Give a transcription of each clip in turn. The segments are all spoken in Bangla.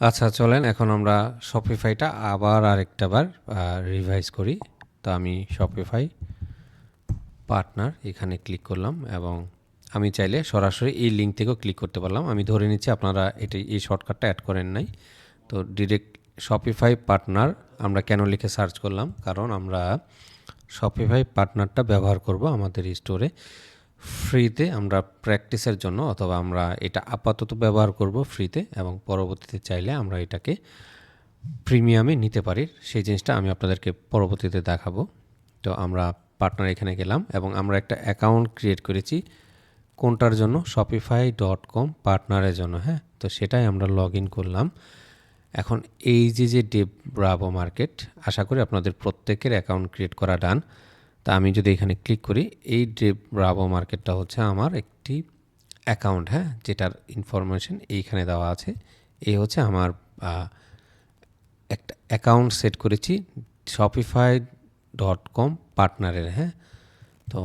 আচ্ছা চলেন এখন আমরা শপিফাইটা আবার আরেকটা বার রিভাইজ করি। তো আমি শপিফাই পার্টনার এখানে ক্লিক করলাম এবং আমি চাইলে সরাসরি এই লিঙ্ক থেকেও ক্লিক করতে পারলাম। আমি ধরে নিচ্ছি আপনারা এটি, এই শর্টকাটটা অ্যাড করেন নাই। তো ডিরেক্ট শপিফাই পার্টনার আমরা কেন লিখে সার্চ করলাম? কারণ আমরা শপিফাই পার্টনারটা ব্যবহার করব আমাদের স্টোরে ফ্রিতে আমরা প্র্যাকটিসের জন্য অথবা আমরা এটা আপাতত ব্যবহার করব ফ্রিতে এবং পরবর্তীতে চাইলে আমরা এটাকে প্রিমিয়ামে নিতে পারি। সেই জিনিসটা আমি আপনাদেরকে পরবর্তীতে দেখাবো। তো আমরা পার্টনার এখানে গেলাম এবং আমরা একটা অ্যাকাউন্ট ক্রিয়েট করেছি কোনটার জন্য? শপিফাই ডট কম পার্টনারের জন্য হ্যাঁ? তো সেটাই আমরা লগ ইন করলাম। এখন এই যে যে ডেব মার্কেট আশা করি আপনাদের প্রত্যেকের অ্যাকাউন্ট ক্রিয়েট করা ডান তা আমি যদি এখানে ক্লিক করি, এই ডেব ব্রাভো মার্কেটটা হচ্ছে আমার একটি অ্যাকাউন্ট হ্যাঁ? যেটার ইনফরমেশন এইখানে দেওয়া আছে। এই হচ্ছে আমার একটা অ্যাকাউন্ট সেট করেছি শপিফাই ডট কম পার্টনারের হ্যাঁ? তো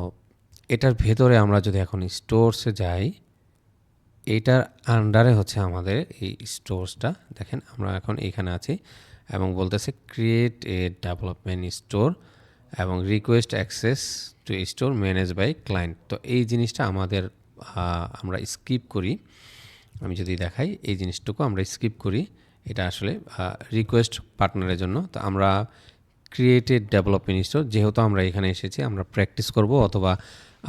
এটার ভেতরে আমরা যদি এখন স্টোরসে যাই এইটার আন্ডারে হচ্ছে আমাদের এই স্টোরসটা দেখেন, আমরা এখন এখানে আছি এবং বলতেছে ক্রিয়েট এ ডেভেলপমেন্ট স্টোর এবং request access to store manage by client তো এই জিনিসটা আমাদের আমরা স্কিপ করি। আমি যদি দেখাই, এই জিনিসটুকু আমরা স্কিপ করি। এটা আসলে রিকোয়েস্ট পার্টনারের জন্য। তো আমরা ক্রিয়েটেড ডেভেলপমেন্ট স্টোর যেহেতু আমরা এখানে এসেছি, আমরা প্র্যাকটিস করব অথবা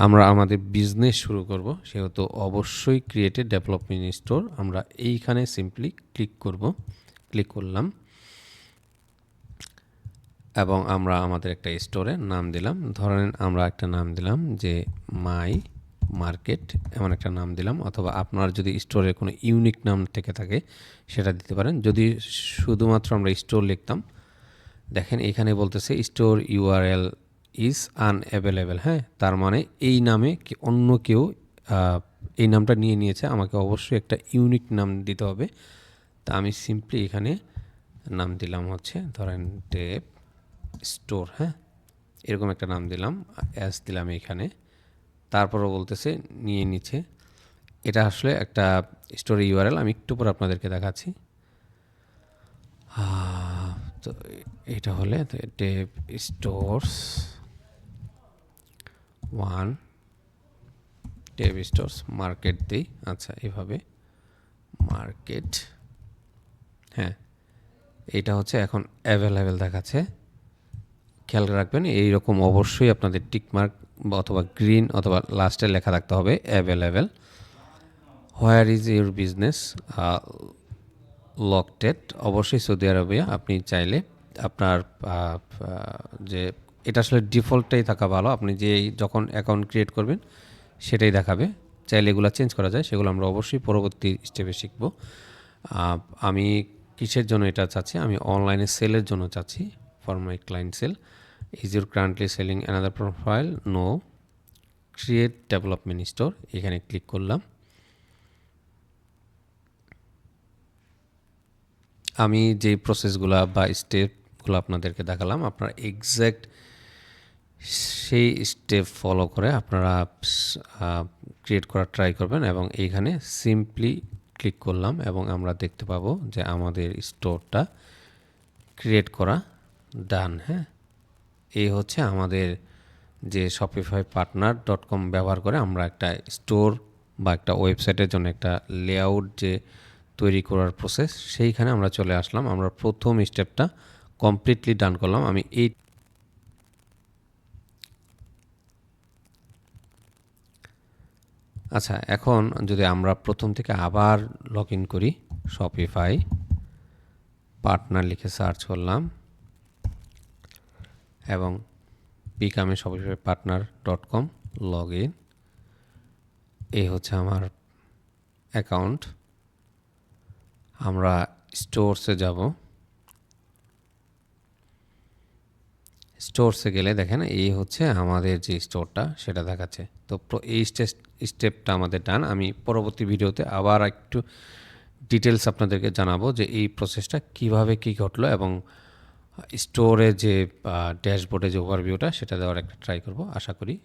আমরা আমাদের বিজনেস শুরু করব, সেহেতু অবশ্যই ক্রিয়েটেড ডেভেলপমেন্ট স্টোর আমরা এইখানে সিম্পলি ক্লিক করব। ক্লিক করলাম। এবং আমরা আমাদের একটা স্টোরের নাম দিলাম। ধরেন আমরা একটা নাম দিলাম যে মাই মার্কেট, এমন একটা নাম দিলাম। অথবা আপনার যদি স্টোরের কোনো ইউনিক নাম থেকে থাকে, সেটা দিতে পারেন। যদি শুধুমাত্র আমরা স্টোর লিখতাম, দেখেন এখানে বলতেছে স্টোর ইউআরএল ইজ আনঅ্যাভেলেবেল হ্যাঁ তার মানে এই নামে কি অন্য কেউ এই নামটা নিয়ে নিয়েছে। আমাকে অবশ্যই একটা ইউনিক নাম দিতে হবে। তা আমি সিম্পলি এখানে নাম দিলাম হচ্ছে, ধরেন টেপ স্টোর হ্যাঁ? এরকম একটা নাম দিলাম, অ্যাস দিলাম এখানে। তারপরও বলতেছে, নিয়ে নিচ্ছে। এটা আসলে একটা স্টোরি ইউআরএল, আমি একটু পর আপনাদেরকে দেখাচ্ছি। তো এটা হলে তো dev stores one dev stores market দিই। আচ্ছা এভাবে মার্কেট হ্যাঁ। এটা হচ্ছে এখন অ্যাভেলেবেল দেখাচ্ছে। খেয়াল রাখবেন, এইরকম অবশ্যই আপনাদের টিকমার্ক অথবা গ্রিন অথবা লাস্টে লেখা থাকতে হবে available where is your business located অবশ্যই সৌদি আরবিয়া, আপনি চাইলে আপনার যে, এটা আসলে ডিফল্টটাই থাকা ভালো, আপনি যে যখন অ্যাকাউন্ট ক্রিয়েট করবেন, সেটাই দেখাবে। চাইলে এগুলো চেঞ্জ করা যায়, সেগুলো আমরা অবশ্যই পরবর্তী স্টেপে শিখব। আমি কিসের জন্য এটা চাচ্ছি? আমি অনলাইনে সেলের জন্য চাচ্ছি for my client sell is your currently selling another profile no create development store এখানে ক্লিক করলাম। আমি যে প্রসেসগুলো বা স্টেপগুলো আপনাদেরকে দেখালাম, আপনারা এক্স্যাক্ট সেই স্টেপ ফলো করে আপনারা ক্রিয়েট করার ট্রাই করবেন এবং এইখানে সিম্পলি ক্লিক করলাম এবং আমরা দেখতে পাবো যে আমাদের স্টোরটা ক্রিয়েট করা ডান হ্যাঁ? এই হচ্ছে আমাদের যে শপিফাই পার্টনার ডট কম ব্যবহার করে আমরা একটা স্টোর বা একটা ওয়েবসাইটের জন্য একটা লেআউট যে তৈরি করার প্রসেস সেইখানে আমরা চলে আসলাম। আমরা প্রথম স্টেপটা কমপ্লিটলি ডান করলাম। আমি এই আচ্ছা এখন যদি আমরা প্রথম থেকে আবার লগ ইন করি শপিফাই পার্টনার লিখে সার্চ করলাম। এবং বিকামে Shopify partner dot com log in এই হচ্ছে আমার অ্যাকাউন্ট আমরা স্টোরসে যাব। স্টোরসে গেলে দেখেন, এই হচ্ছে আমাদের যে স্টোরটা সেটা দেখাচ্ছে। তো এই স্টেপটা আমাদের ডান আমি পরবর্তী ভিডিওতে আবার একটু ডিটেলস আপনাদেরকে জানাব যে এই প্রসেসটা কীভাবে কি ঘটলো এবং স্টোরে যে ড্যাশবোর্ডে যে ওভারভিউটা সেটা দেওয়ার একটা ট্রাই করব আশা করি।